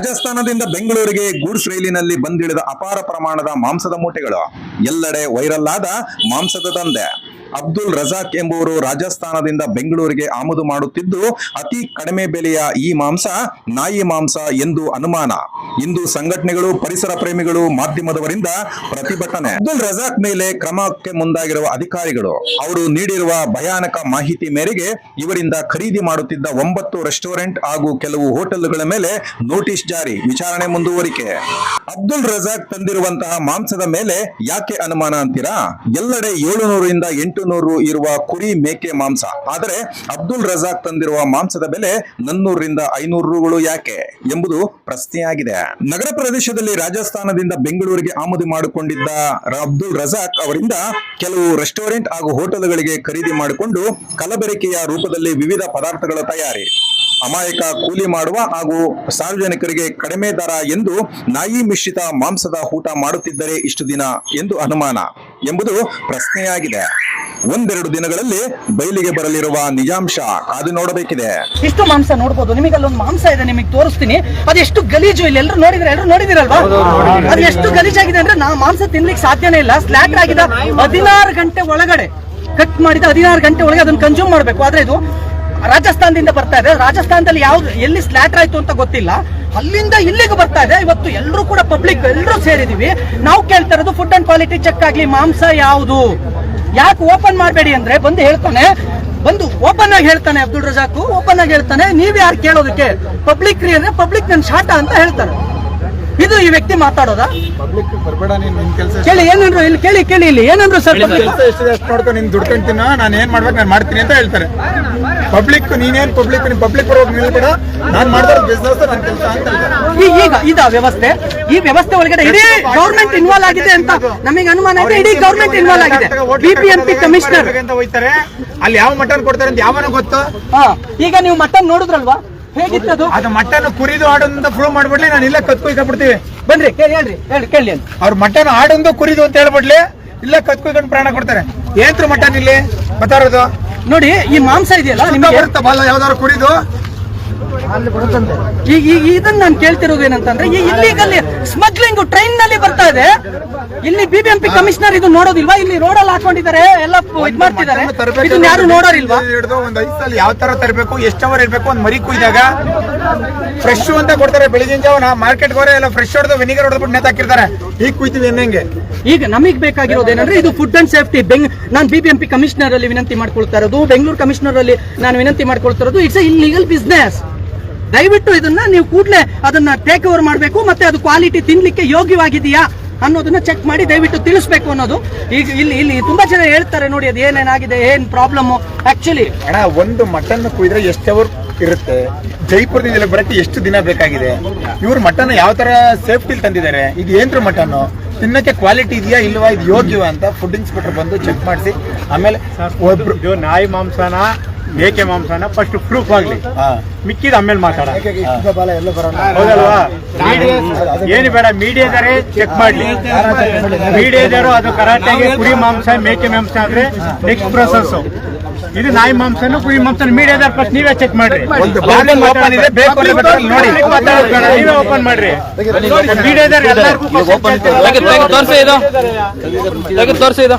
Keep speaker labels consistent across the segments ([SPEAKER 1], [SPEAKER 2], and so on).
[SPEAKER 1] ರಾಜಸ್ಥಾನದಿಂದ ಬೆಂಗಳೂರಿಗೆ ಗೂಡ್ಸ್ ರೈಲಿನಲ್ಲಿ ಬಂದಿಳಿದ ಅಪಾರ ಪ್ರಮಾಣದ ಮಾಂಸದ ಮೂಟೆಗಳು. ಎಲ್ಲೆಡೆ ವೈರಲ್ ಆದ ಮಾಂಸದ ದಂಧೆ. ಅಬ್ದುಲ್ ರಜಾಕ್ ಎಂಬುವರು ರಾಜಸ್ಥಾನದಿಂದ ಬೆಂಗಳೂರಿಗೆ ಆಮದು ಮಾಡುತ್ತಿದ್ದು, ಅತಿ ಕಡಿಮೆ ಬೆಲೆಯ ಈ ಮಾಂಸ ನಾಯಿ ಮಾಂಸ ಎಂದು ಅನುಮಾನ. ಇಂದು ಸಂಘಟನೆಗಳು, ಪರಿಸರ ಪ್ರೇಮಿಗಳು, ಮಾಧ್ಯಮದವರಿಂದ ಪ್ರತಿಭಟನೆ. ಅಬ್ದುಲ್ ರಜಾಕ್ ಮೇಲೆ ಕ್ರಮಕ್ಕೆ ಮುಂದಾಗಿರುವ ಅಧಿಕಾರಿಗಳು, ಅವರು ನೀಡಿರುವ ಭಯಾನಕ ಮಾಹಿತಿ ಮೇರೆಗೆ ಇವರಿಂದ ಖರೀದಿ ಮಾಡುತ್ತಿದ್ದ ಒಂಬತ್ತು ರೆಸ್ಟೋರೆಂಟ್ ಹಾಗೂ ಕೆಲವು ಹೋಟೆಲ್ಗಳ ಮೇಲೆ ನೋಟಿಸ್ ಜಾರಿ, ವಿಚಾರಣೆ ಮುಂದುವರಿಕೆ. ಅಬ್ದುಲ್ ರಜಾಕ್ ತಂದಿರುವಂತಹ ಮಾಂಸದ ಮೇಲೆ ಯಾಕೆ ಅನುಮಾನ ಅಂತೀರಾ? ಎಲ್ಲೆಡೆ ಏಳುನೂರರಿಂದ ಎಂಟು ನೂರು ಇರುವ ಕುರಿ ಮೇಕೆ ಮಾಂಸ. ಆದರೆ ಅಬ್ದುಲ್ ರಜಾಕ್ ತಂದಿರುವ ಮಾಂಸದ ಬೆಲೆ ನನ್ನೂರರಿಂದ ಐನೂರು ರೂಗಳು ಯಾಕೆ ಎಂಬುದು ಪ್ರಶ್ನೆಯಾಗಿದೆ. ನಗರ ಪ್ರದೇಶದಲ್ಲಿ ರಾಜಸ್ಥಾನದಿಂದ ಬೆಂಗಳೂರಿಗೆ ಆಮದು ಮಾಡಿಕೊಂಡಿದ್ದ ಅಬ್ದುಲ್ ರಜಾಕ್ ಅವರಿಂದ ಕೆಲವು ರೆಸ್ಟೋರೆಂಟ್ ಹಾಗೂ ಹೋಟೆಲ್ಗಳಿಗೆ ಖರೀದಿ ಮಾಡಿಕೊಂಡು ಕಲಬೆರಕೆಯ ರೂಪದಲ್ಲಿ ವಿವಿಧ ಪದಾರ್ಥಗಳ ತಯಾರಿ. ಅಮಾಯಕ ಕೂಲಿ ಮಾಡುವ ಹಾಗೂ ಸಾರ್ವಜನಿಕರಿಗೆ ಕಡಿಮೆ ದರ ಎಂದು ನಾಯಿ ಮಿಶ್ರಿತ ಮಾಂಸದ ಊಟ ಮಾಡುತ್ತಿದ್ದರೆ ಇಷ್ಟು ದಿನ ಎಂದು ಅನುಮಾನ ಎಂಬುದು ಪ್ರಶ್ನೆಯಾಗಿದೆ. ಒಂದೆರಡು ದಿನಗಳಲ್ಲಿ ಬಯಲಿಗೆ ಬರಲಿರುವ ನಿಜಾಂಶ ಅದು ನೋಡಬೇಕಿದೆ.
[SPEAKER 2] ಇಷ್ಟು ಮಾಂಸ ನೋಡಬಹುದು ನಿಮಗೆ ಅಲ್ಲೊಂದು ಮಾಂಸ ಇದೆ ನಿಮಗೆ ತೋರಿಸ್ತೀನಿ. ಅದೆಷ್ಟು ಎಷ್ಟು ಗಲೀಜು ಇಲ್ಲಿ? ಎಲ್ಲರೂ ನೋಡಿದ್ರೆ ಎಲ್ಲರೂ ನೋಡಿದಿರಲ್ವಾ? ಅದು ಎಷ್ಟು ಗಲೀಜಾಗಿದೆ ಅಂದ್ರೆ ನಾ ಮಾಂಸ ತಿನ್ಲಿಕ್ಕೆ ಸಾಧ್ಯನೇ ಇಲ್ಲ. ಸ್ಲಾಟರ್ ಆಗಿದ ಹದಿನಾರು ಗಂಟೆ ಒಳಗಡೆ ಕಟ್ ಮಾಡಿದ ಹದಿನಾರು ಗಂಟೆ ಒಳಗೆ ಅದನ್ನ ಕನ್ಸ್ಯೂಮ್ ಮಾಡಬೇಕು. ಆದ್ರೆ ಇದು ರಾಜಸ್ಥಾನದಿಂದ ಬರ್ತಾ ಇದೆ. ರಾಜಸ್ಥಾನದಲ್ಲಿ ಯಾವ್ದು ಎಲ್ಲಿ ಸ್ಲಾಟರ್ ಆಯ್ತು ಅಂತ ಗೊತ್ತಿಲ್ಲ. ಅಲ್ಲಿಂದ ಇಲ್ಲಿಗೆ ಬರ್ತಾ ಇದೆ. ಇವತ್ತು ಎಲ್ಲರೂ ಕೂಡ ಪಬ್ಲಿಕ್ ಎಲ್ಲರೂ ಸೇರಿದೀವಿ. ನಾವು ಕೇಳ್ತಾ ಇರೋದು ಫುಡ್ ಅಂಡ್ ಕ್ವಾಲಿಟಿ ಚೆಕ್ ಆಗ್ಲಿ, ಮಾಂಸ ಯಾವುದು? ಯಾಕೆ ಓಪನ್ ಮಾಡಬೇಡಿ ಅಂದ್ರೆ ಬಂದು ಹೇಳ್ತಾನೆ. ಬಂದು ಓಪನ್ ಆಗಿ ಹೇಳ್ತಾನೆ ಅಬ್ದುಲ್ ರಜಾಕು. ಓಪನ್ ಆಗಿ ಹೇಳ್ತಾನೆ. ನೀವ್ ಯಾರು ಕೇಳೋದಕ್ಕೆ? ಪಬ್ಲಿಕ್ ರೀ ಅಂದ್ರೆ ಪಬ್ಲಿಕ್ ನನ್ ಶಾಟ ಅಂತ ಹೇಳ್ತಾರೆ. ಇದು ಈ ವ್ಯಕ್ತಿ ಮಾತಾಡೋದಾ?
[SPEAKER 3] ಪಬ್ಲಿಕ್ ಬರ್ಬೇಡ ನೀನು ನಿನ್ ಕೆಲಸ
[SPEAKER 2] ಕೇಳಿ ಏನಂದ್ರು ಇಲ್ಲಿ ಕೇಳಿ ಕೇಳಿ ಇಲ್ಲಿ ಏನಂದ್ರು ಸರ್ ಪಬ್ಲಿಕ್
[SPEAKER 3] ಕೆಲಸ ಎಷ್ಟಿದೆ ಅಷ್ಟು ನೋಡ್ಕೊಂಡು ನೀನ್ ದುಡ್ಕೊಂತೀನೋ ನಾನು ಏನ್ ಮಾಡ್ಬೇಕು ನಾನು ಮಾಡ್ತೀನಿ ಅಂತ ಹೇಳ್ತಾರೆ. ಪಬ್ಲಿಕ್ ನೀನೇನ್ ಪಬ್ಲಿಕ್ ನೀ ಪಬ್ಲಿಕ್ ಬರೋಗಿ ನಿಲ್ಬೇಡ. ನಾನ್ ಮಾಡ್ತಾರೆ ಬಿಸ್ನೆಸ್ ನನ್ನ ಕೆಲಸ ಅಂತ
[SPEAKER 2] ಈ- ಈಗ ಇದ ವ್ಯವಸ್ಥೆ ಈ ವ್ಯವಸ್ಥೆ ಒಳಗಡೆ ಇಡೀ ಗೌರ್ಮೆಂಟ್ ಇನ್ವಾಲ್ವ್ ಆಗಿದೆ ಅಂತ ನಮಗೆ ಅನುಮಾನ ಇದೆ ಇಡೀ ಗೌರ್ಮೆಂಟ್ ಇನ್ವಾಲ್ವ್ ಆಗಿದೆ. ಬಿಪಿಎಂಪಿ ಕಮಿಷನರ್
[SPEAKER 3] ಅಂತ ಹೋಯ್ತಾರೆ. ಅಲ್ಲಿ ಯಾವ ಮಟನ್ ಕೊಡ್ತಾರೆ ಅಂತ ಯಾವನ ಗೊತ್ತು.
[SPEAKER 2] ಹಾ ಈಗ ನೀವು ಮಟನ್ ನೋಡಿದ್ರಲ್ವಾ? ಹೇಗಿತ್ತದು?
[SPEAKER 3] ಅದು ಮಟನ್ ಕುರಿದು ಆಡೋದಂತ ಪ್ರೂವ್ ಮಾಡ್ಬಿಡ್ಲಿ ನಾನು ಇಲ್ಲ ಬಿಡ್ತೀವಿ
[SPEAKER 2] ಬನ್ರಿ ಕೇಳಿ ಹೇಳ್ರಿ ಹೇಳಿ ಕೇಳಿ ಅಂತ.
[SPEAKER 3] ಅವ್ರ ಮಟನ್ ಆಡೊಂದು ಕುರಿದು ಅಂತ ಹೇಳ್ಬಿಡ್ಲಿ ಇಲ್ಲ ಕತ್ಕೊಯ್ಕೊಂಡು ಪ್ರಾಣ ಕೊಡ್ತಾರೆ. ಏನ್ತ್ರ ಮಟನ್ ಇಲ್ಲಿ? ಬತ್ತಾರೋದು
[SPEAKER 2] ನೋಡಿ ಈ ಮಾಂಸ ಇದೆಯಲ್ಲ
[SPEAKER 3] ನಿಮ್ಗೆ? ಬರುತ್ತಾ? ಬಾಲ ಯಾವ್ದಾದ್ರು ಕುರಿದು?
[SPEAKER 2] ಈಗ ಈಗ ಇದನ್ನ ನಾನು ಕೇಳ್ತಿರೋದು ಏನಂತಂದ್ರೆ ಈ ಇಲ್ಲಿಗಲ್ಲಿ ಸ್ಮಗ್ಲಿಂಗ್ ಟ್ರೈನ್ನಲ್ಲಿ ಬರ್ತಾ ಇದೆ. ಇಲ್ಲಿ ಬಿಬಿಎಂಪಿ ಕಮಿಷನರ್ ಇದು ನೋಡೋದಿಲ್ವಾ? ಇಲ್ಲಿ ರೋಡ್ ಅಲ್ಲಿ ಹಾಕೊಂಡಿದ್ದಾರೆ ಎಲ್ಲ ಇದ್ ಮಾಡ್ತಿದ್ದಾರೆ. ಇದನ್ನ ಯಾರು ನೋಡೋರಿಲ್ವಾ?
[SPEAKER 3] ಹಿಡಿದು ಒಂದ್ ಐದು ಸಲ ಯಾವ ತರ ತರಬೇಕು ಎಷ್ಟು ಅವರ್ ಇರ್ಬೇಕು ಒಂದ್ ಮರಿ ಕುಯ್ದಾಗ ಫ್ರೆಶ್ ಅಂತ ಕೊಡ್ತಾರೆ. ಬೆಳಗಿನ ಜಾವ ಮಾರ್ಕೆಟ್ ಹೋರೆ ಎಲ್ಲ ಫ್ರೆಶ್ ಹೊಡೆದು ವಿನಿಗರ್ ಹೊಡೆದ್ಬಿಟ್ಟು ನೇತ್ ಹಾಕಿರ್ತಾರೆ. ಈಗ ಕುಯ್ತೀವಿ ಹೆಂಗೆ.
[SPEAKER 2] ಈಗ ನಮಗ್ ಬೇಕಾಗಿರೋದು ಏನಂದ್ರೆ ಇದು ಫುಡ್ ಅಂಡ್ ಸೇಫ್ಟಿ ಬೆಂಗ್ ನಾನು ಬಿಬಿಎಂಪಿ ಕಮಿಷನರ್ ಅಲ್ಲಿ ವಿನಂತಿ ಮಾಡ್ಕೊಳ್ತಾ ಇರೋದು ಬೆಂಗಳೂರು ಕಮಿಷನರ್ ಅಲ್ಲಿ ನಾನು ವಿನಂತಿ ಮಾಡ್ಕೊಳ್ತಾ ಇರೋದು ಇಟ್ಸ್ ಇಲ್ಲಿಗಲ್ ಬಿಸ್ನೆಸ್ ದಯವಿಟ್ಟು ಇದನ್ನ ನೀವು ಕೂಡಲೇ ಅದನ್ನ ಟೇಕ್ ಓವರ್ ಮಾಡಬೇಕು ಮತ್ತೆ ಅದು ಕ್ವಾಲಿಟಿ ತಿನ್ಲಿಕ್ಕೆ ಯೋಗ್ಯವಾಗಿದೆಯಾ ಅನ್ನೋದನ್ನ ಚೆಕ್ ಮಾಡಿ ದಯವಿಟ್ಟು ತಿಳಿಸ್ಬೇಕು ಅನ್ನೋದು. ಈಗ ಇಲ್ಲಿ ಇಲ್ಲಿ ತುಂಬಾ ಜನ ಹೇಳ್ತಾರೆ ನೋಡಿ ಅದು ಏನೇನಾಗಿದೆ ಏನ್ ಪ್ರಾಬ್ಲಮ್ ಆಕ್ಚುಲಿ
[SPEAKER 3] ಅಣ್ಣ ಒಂದು ಮಟನ್ ಕುಯ್ದ್ರೆ ಎಷ್ಟು ಅವರ್ ಇರುತ್ತೆ? ಜೈಪುರದಿಂದ ಇಲ್ಲಿ ಬರಕ್ಕೆ ಎಷ್ಟು ದಿನ ಬೇಕಾಗಿದೆ? ಇವ್ರು ಮಟನ್ ಯಾವ ತರ ಸೇಫ್ಟಿ ತಂದಿದ್ದಾರೆ? ಇದು ಏನ್ರ ಮಟನ್ ತಿನ್ನಕ್ಕೆ ಕ್ವಾಲಿಟಿ ಇದೆಯಾ ಇಲ್ವಾ? ಇದು ಯೋಗ್ಯವಾ ಅಂತ ಫುಡ್ ಇನ್ಸ್ಪೆಕ್ಟರ್ ಬಂದು ಚೆಕ್ ಮಾಡಿಸಿ. ಆಮೇಲೆ ಒಬ್ರು
[SPEAKER 4] ನಾಯಿ ಮಾಂಸನ ಮೇಕೆ ಮಾಂಸನ ಫಸ್ಟ್ ಪ್ರೂಫ್ ಆಗ್ಲಿ. ಮಿಕ್ಕಿದ ಆಮೇಲೆ ಮಾತಾಡ. ಹೌದಲ್ವಾ? ಏನು ಬೇಡ ಮೀಡಿಯಾದರೆ ಚೆಕ್ ಮಾಡ್ಲಿ. ಮೀಡಿಯಾದರು ಅದು ಕರಾಟೆಗೆ ಕುರಿ ಮಾಂಸ ಮೇಕೆ ಮಾಂಸ ಆದ್ರೆ ನೆಕ್ಸ್ಟ್ ಪ್ರೊಸೆಸ್ ಇದು ನಾಯಿ ಮಾಂಸನು ಕುರಿ ಮಾಂಸ ಮೀಡಿಯಾದರ್ ಫಸ್ಟ್ ನೀವೇ ಚೆಕ್ ಮಾಡ್ರಿ. ನೀವೇ ಓಪನ್ ಮಾಡ್ರಿ. ಮೀಡಿಯಾದರ್ ಎಲ್ಲರಿಗೂ
[SPEAKER 5] ತೋರಿಸಿ. ಇದು ತೋರಿಸಿ. ಇದು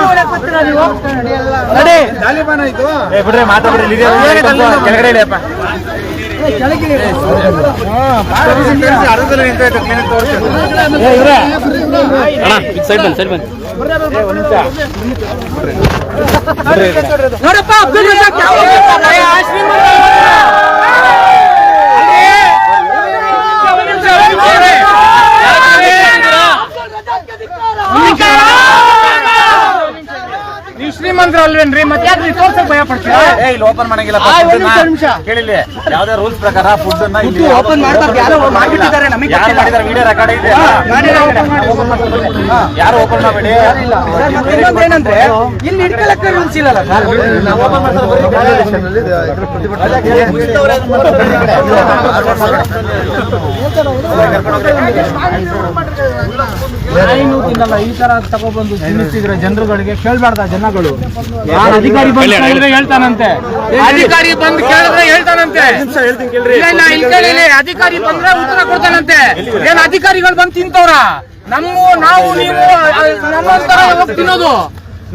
[SPEAKER 2] ನಡಿ.
[SPEAKER 3] ತಾಲಿಬಾನ ಇದು
[SPEAKER 4] ಬಿಡ್ರಿ ಮಾತಾಡ್ರಿ ಕೆಳಗಡೆ ಇಳಿಯಪ್ಪ
[SPEAKER 5] ಸೈಡ್ ಬನ್ನಿ ಸೈಡ್ ಬನ್ನಿ.
[SPEAKER 2] ನೋಡಪ್ಪ ಅಬ್ದುಲ್ ರಜಾಕ್ ಯಾವ ಹೋಗ್ತಾರೆ?
[SPEAKER 4] ನೀವು ಶ್ರೀಮಂತರು ಅಲ್ವೇನ್ರಿ ಮತ್ತೆ ಯಾಕೆ ರಿಪೋರ್ಟ್ ತೋರ್ಸಕ್ ಭಯ ಪಡ್ತೀರಾ
[SPEAKER 3] ಇಲ್ಲಿ ಓಪನ್ ಮಾಡಂಗಿಲ್ಲ
[SPEAKER 2] ಆ, ಒಂದ್ ನಿಮಿಷ, ಒಂದ್ ನಿಮಿಷ.
[SPEAKER 3] ಕೇಳಿಲ್ಲ ಯಾವ್ದೇ ರೂಲ್ಸ್ ಪ್ರಕಾರ ಫುಡ್ ಅನ್ನ ಇಲ್ಲಿ
[SPEAKER 2] ಗೊತ್ತು, open ಮಾಡ್ಬಾರ್ದು. ಯಾರೋ ಮಾಡ್ಬಿಟ್ಟಿದ್ದಾರೆ, ನಮಗೆ
[SPEAKER 3] ಯಾರು
[SPEAKER 2] ಗೊತ್ತಿಲ್ಲ.
[SPEAKER 3] ಮಾಡಿದಾರೆ ವಿಡಿಯೋ ರೆಕಾರ್ಡ್ ಇದೆ
[SPEAKER 2] ಮಾಡಿದ್ದಾರೆ.
[SPEAKER 3] Open. ಯಾರು ಓಪನ್ ಮಾಡಬೇಡಿ
[SPEAKER 2] ಸರ್, ಮತ್ತೆ ಇನ್ನೊಂದು ಏನಂದ್ರೆ ಇಲ್ಲಿ ಇಟ್ಕೊಳ್ಳಕ್ಕೆ ರೂಲ್ಸ್ ಇಲ್ಲಲ್ಲ ಸರ್
[SPEAKER 4] ಏನು ತಿನ್ನಲ್ಲ ಈ ತರ ತಗೊಬಂದು ತಿನ್ನಿಸಿದ್ರೆ ಜನರುಗಳಿಗೆ ಕೇಳ್ಬಾರ್ದ ಜನಗಳು ಅಧಿಕಾರಿ ಬಂದು ಕೇಳಿದ್ರೆ ಹೇಳ್ತಾನಂತೆ. ಅಧಿಕಾರಿ ಬಂದು ಕೇಳಿದ್ರೆ ಹೇಳ್ತಾನಂತೆ. ಇಲ್ಲ, ಇಲ್ಲ, ಇಲ್ಲಿ ಕೇಳಿ, ಅಧಿಕಾರಿ ಬಂದ್ರೆ ಉತ್ತರ ಕೊಡ್ತಾನಂತೆ. ಏನ್ ಅಧಿಕಾರಿಗಳು ಬಂದು ತಿಂತವ್ರ? ನಮ್ಮ ನಾವು ನೀವು ನಮ್ಮಂತರ ಹೋಗಿ ತಿನ್ನೋದು?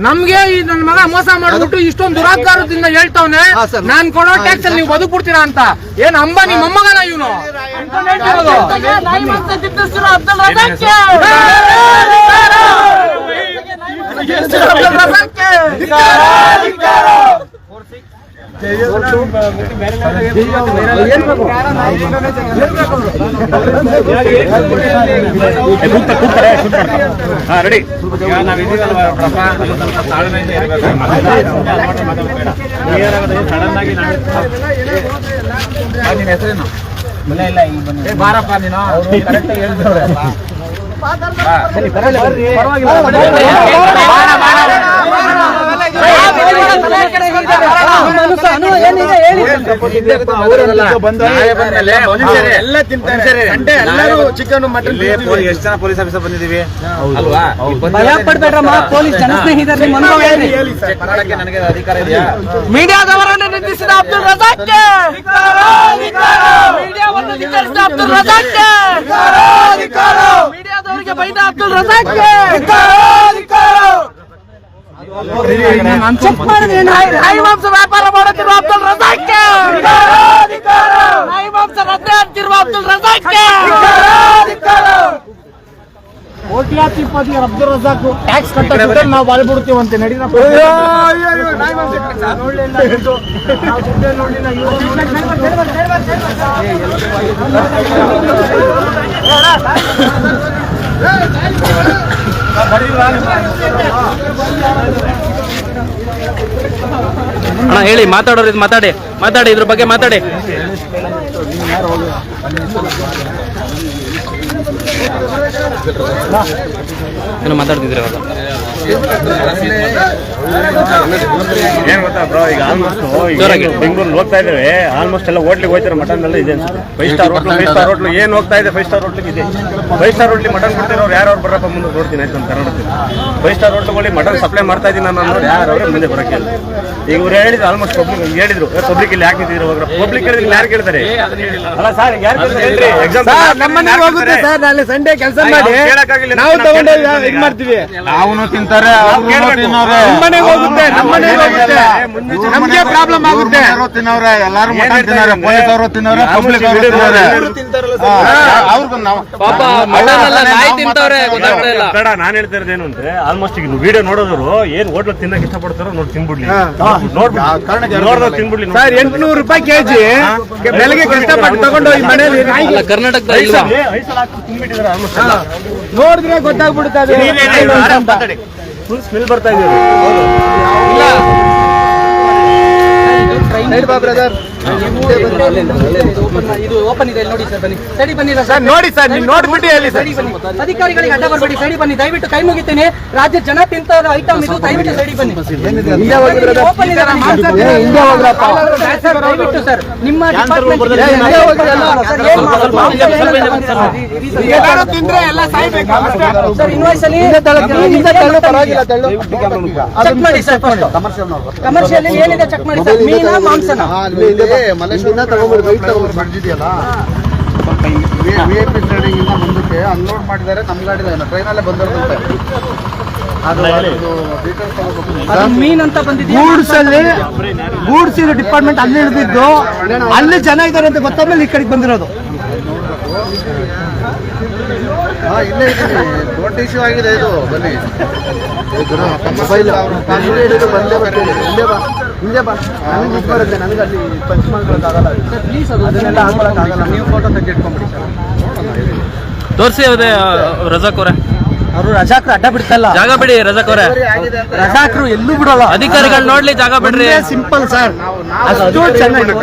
[SPEAKER 4] ನಮ್ಗೆ ಈ ನನ್ನ ಮಗ ಮೋಸ ಮಾಡ್ಬಿಟ್ಟು ಇಷ್ಟೊಂದು ದುರಾಕಾರದಿಂದ ಹೇಳ್ತಾವ್ನೆ. ನಾನ್ ಕೊಡೋ ಟ್ಯಾಕ್ಸ್ ಅಲ್ಲಿ ನೀವು ಬದುಕ್ಬಿಡ್ತೀರಾ ಅಂತ. ಏನ್ ಅಂಬಾನಿ ಮೊಮ್ಮಗನ ಇವನು
[SPEAKER 3] ರೆಡಿ ನಾವು ಇದೀವಲ್ವಾ ತಾಳ್ಮೆಯಿಂದ ಇರಬೇಕು ಸಡನ್ ಆಗಿ ಹೆಸರೇನು ಬಾರಪ್ಪ ನೀನು ಎಲ್ಲ ತಿಂತಾರೆ ಎಲ್ಲರೂ ಚಿಕನ್ ಮಟನ್ ಎಷ್ಟು ಜನ ಪೊಲೀಸ್ ಆಫೀಸರ್ ಬಂದಿದೀವಿ ಅಲ್ವಾ?
[SPEAKER 2] ಭಯ ಪಡ್ಬೇಡ್ರಮ್ಮ ಪೊಲೀಸ್ ಹೇಳ್ರಿ
[SPEAKER 3] ಕನ್ನಡಕ್ಕೆ ನನಗೆ ಅಧಿಕಾರ ಇದೆಯಾ?
[SPEAKER 2] ಮೀಡಿಯಾದವರನ್ನು ನಿಂದಿಸಿದ ಅಬ್ದುಲ್ ರಜಾಕ್ ಮೀಡಿಯಾವನ್ನು ನಿಂದಿಸಿದ ಅಬ್ದುಲ್ ರಜಾಕ್ ಮೀಡಿಯಾದವರಿಗೆ ಬೈದ ಅಬ್ದುಲ್ ರಜಾಕ್ಗೆ! ಚೆಕ್ ಮಾಡಿದ್ರೆ ನಾಯಿ ಮಾಂಸ ವ್ಯಾಪಾರ ಮಾಡುತ್ತಿರುವ ಅಬ್ದುಲ್ ರಜಾಕ್ಗೆ ನಾಯಿ ಮಾಂಸ ರದ್ದೆ ಅಂತಿರುವ ಅಬ್ದುಲ್
[SPEAKER 4] ಕೋಟ್ಯಾಧಿಪತಿ ಅಬ್ದುಲ್ ರಜಾಕ್ ಟ್ಯಾಕ್ಸ್ ಕಟ್ಟಿದ್ರೆ ನಾವು ಬಾಳ್ಬಿಡ್ತೀವಂತೆ ನಡೀನ
[SPEAKER 5] ಅಣ್ಣ ಹೇಳಿ ಮಾತಾಡೋರು ಇದು ಮಾತಾಡಿ ಮಾತಾಡಿ ಇದ್ರ ಬಗ್ಗೆ ಮಾತಾಡಿ. ಏನು ಮಾತಾಡ್ತಿದ್ರಿ ಅವಾಗ
[SPEAKER 6] ಏನ್ ಗೊತ್ತಾ ಬ್ರೋ ಈಗ ಆಲ್ಮೋಸ್ಟ್. ಬೆಂಗಳೂರು ಹೋಗ್ತಾ ಇದ್ದೇವೆ. ಆಲ್ಮೋಸ್ಟ್ ಎಲ್ಲ ಹೋಟ್ಲಿಗೆ ಹೋಗ್ತಾರೆ ಮಟನ್ ಎಲ್ಲ ಇದೆ five star hotel five star hotel ಏನ್ ಹೋಗ್ತಾ ಇದೆ ಫೈವ್ ಸ್ಟಾರ್ ಹೋಟ್ಲಿಗೆ ಇದೆ. ಫೈವ್ ಸ್ಟಾರ್ ಹೋಟ್ಲಿ ಮಟನ್ ಕೊಡ್ತಿರೋರು ಯಾರು ಬರಪ್ಪ ಮುಂದೆ ನೋಡ್ತೀನಿ ಆಯ್ತು ನಮ್ಮ ಕರ್ನಾಟಕ ಫೈವ್ ಸ್ಟಾರ್ ಹೋಟ್ಲುಗಳಿಗೆ ಮಟನ್ ಸಪ್ಲೈ ಮಾಡ್ತಾ ಇದ್ದೀನಿ ನಾನು ನೋಡಿ ಯಾರು ಅವ್ರಿಗೆ ಮುಂದೆ ಬರಕ್ಕೆ ಈಗ ಇವ್ರು ಹೇಳಿದ್ರು ಆಲ್ಮೋಸ್ಟ್ ಪಬ್ಲಿಕ್ ಹೇಳಿದ್ರು ಪಬ್ಲಿಕ್ ಇಲ್ಲಿ ಯಾಕೆ ನಿಂತಿದ್ರು ಹೋಗ್ರ ಪಬ್ಲಿಕ್ ಹೇಳಿದ್ರೆ ಯಾರು ಕೇಳ್ತಾರೆ? ಅಲ್ಲ ಸರ್ ಯಾರು ಕೇಳ್ತಾರೆ ಹೇಳ್ರಿ. ಎಕ್ಸಾಮ್
[SPEAKER 4] ನಮ್ಮನೆ ಹೋಗುತ್ತೆ ಸರ್ ನಾಳೆ ಸಂಡೇ ಕೆಲಸ ಮಾಡಿ. ನಾವು ತಗೊಂಡು ಇದು ಮಾಡ್ತೀವಿ.
[SPEAKER 3] ನಾವು ತಿಂತಾರೆ ಅವ್ರು ತಿನ್ನೋರೆ
[SPEAKER 4] ನಮ್ಮನೆಗೆ ಹೋಗುತ್ತೆ ನಮ್ಮನೆಗೆ ಹೋಗುತ್ತೆ. ನಮ್ಗೆ ಪ್ರಾಬ್ಲಮ್ ಆಗುತ್ತೆ.
[SPEAKER 3] ತಿನ್ನೋರೆ ಎಲ್ಲಾರು ಮಟನ್ ತಿನ್ನವ್ರೆ ಪೊಲೀಸ್ ಅವರು ತಿನ್ನವ್ರೆ ಪಬ್ಲಿಕ್ ಅವರು ತಿನ್ನವ್ರೆ. ಅವ್ರಿಗೂ ನಾವು
[SPEAKER 5] ಪಾಪ ಮಟನ್ ನಾಯಿ ತಿಂತವ್ರೆ ಗೊತ್ತಾಗ್ತಾ ಇಲ್ಲ.
[SPEAKER 6] ಬೇಡ ನಾನ್ ಹೇಳ್ತಾ ಇರೋದು ಏನು ಅಂದ್ರೆ ಆಲ್ಮೋಸ್ಟ್ ಈಗ ವಿಡಿಯೋ ನೋಡೋದ್ರು ಏನ್ ಹೋಟ್ಲ್ ತಿನ್ನಕ್ ಇಷ್ಟಪಡ್ತಾರೋ ನೋಡಿ ತಿನ್ಬಿಡ್ಲಿ. ನೋಡ್ದವ್ರು ತಿನ್ಬಿಡ್ಲಿ
[SPEAKER 4] ಸರ್ ಎಂಟ್ನೂರು ರೂಪಾಯಿ ಕೆಜಿ. ಬೆಳಗ್ಗೆ ಕಷ್ಟಪಟ್ಟು ತಗೊಂಡು ಹೋಗಿ ಮನೆಯಲ್ಲಿ
[SPEAKER 5] ಅಲ್ಲ ಕರ್ನಾಟಕದ ಇಲ್ವಾ?
[SPEAKER 6] ತಿನ್ಬಿಟ್ಟಿದ್ದಾರೆ ಆಲ್ಮೋಸ್ಟ್ ಎಲ್ಲ.
[SPEAKER 4] ನೋಡಿದ್ರೆ ಗೊತ್ತಾಗ್ಬಿಡುತ್ತೆ ಅದು.
[SPEAKER 6] ಫುಲ್ ಸ್ಮೆಲ್ ಬರ್ತಾ ಇದೆ
[SPEAKER 2] ಇದು ಓಪನ್ ಇದೆ ನೋಡಿ ಸರ್ ಬನ್ನಿ. ಸರಿ ಬನ್ನಿ
[SPEAKER 4] ಸರ್? ನೋಡಿ ಸರ್ ನೀವು ನೋಡ್ಬಿಟ್ಟು ಹೇಳಿ ಸರ್.
[SPEAKER 2] ಬನ್ನಿ. ಅಧಿಕಾರಿಗಳಿಗೆ ಅಡ್ಡ ಬರಬೇಡಿ. ಸೈಡಿ ಬನ್ನಿ. ದಯವಿಟ್ಟು ಕೈ ಮುಗಿತೀನಿ. ರಾಜ್ಯ ಜನ ತಿಂತ ಐಟಮ್ ಇದು. ದಯವಿಟ್ಟು ಸರಿ ಬನ್ನಿ. ಓಪನ್ ಇದೆ. ದಯವಿಟ್ಟು ಸರ್. ನಿಮ್ಮ. ಸರ್ ಇನ್ವಾಯ್ಸ್ ಅಲ್ಲಿ. ಚೆಕ್ ಮಾಡಿ ಸರ್ ಕಮರ್ಷಿಯಲ್ ಏನಿದೆ ಚೆಕ್ ಮಾಡಿ ಸರ್ ಮೀನಾ ಮಾಂಸನ?
[SPEAKER 7] ಬಂದಿದೆಯಲ್ಲ? ವಿ ಐ ಪಿ ಟ್ರೇಡಿಂಗ್ ಮುಂದಕ್ಕೆ ಅನ್ಲೋಡ್ ಮಾಡಿದ್ದಾರೆ ನಮ್ಮ ಗಾಡಿ ಟ್ರೈನಲ್ಲೇ ಬಂದಿರೋದಂತೆ
[SPEAKER 4] ಗೂಡ್ಸ್ ಅಲ್ಲಿ ಗೂಡ್ಸ್ ಇರೋ ಡಿಪಾರ್ಟ್ಮೆಂಟ್ ಅಲ್ಲಿ ಹಿಡಿದಿದ್ದು ಅಲ್ಲಿ ಜನ ಇದ್ದಾರೆ ಅಂತ ಗೊತ್ತಾದ್ಮೇಲೆ ಈ ಕಡೆಗೆ ಬಂದಿರೋದು.
[SPEAKER 7] ಹಾ. ಇಲ್ಲೇ ಇದೆ ದೊಡ್ಡ ಇಶ್ಯೂ ಆಗಿದೆ ಇದು ಬನ್ನಿ. ಮೊಬೈಲ್ ಬಂದೇ ಬರ್ತೀನಿ ಹಿಂದೆ ಬಾ. ಹಿಂದೆ ಬಾ. ನನಗೆ ದುಡ್ಡು ಬರುತ್ತೆ. ನನಗೆ ಅಲ್ಲಿ ಪಂಚ್ ಮಾಡ್ಕೊಳಕ್ಕಾಗಲ್ಲ
[SPEAKER 2] ಪ್ಲೀಸ್ ಅದು
[SPEAKER 7] ಅದನ್ನೆಲ್ಲ ಹಾಕೊಳಕ್ಕಾಗಲ್ಲ. ನೀವು ಫೋಟೋ ತೆಗೆದಿಟ್ಕೊಂಡ್ಬಿಡಿ ಸರ್
[SPEAKER 5] ತೋರಿಸಿ ಅದೇ ರಜಾಕ್ ಅವರೇ.
[SPEAKER 8] ಅವರು ರಜಾಕ್ರು ಅಡ್ಡ ಬಿಡ್ತಲ್ಲ.
[SPEAKER 5] ಜಾಗ ಬಿಡಿ ರಜಾಕ್ ಅವರೇ.
[SPEAKER 8] ರಜಾಕ್ರು ಎಲ್ಲೂ ಬಿಡಲ್ಲ.
[SPEAKER 5] ಅಧಿಕಾರಿಗಳು ನೋಡ್ಲಿ ಜಾಗ ಬಿಡ್ರಿ.
[SPEAKER 8] ಸಿಂಪಲ್ ಸರ್ ಅಷ್ಟು ಚೆನ್ನಾಗಿ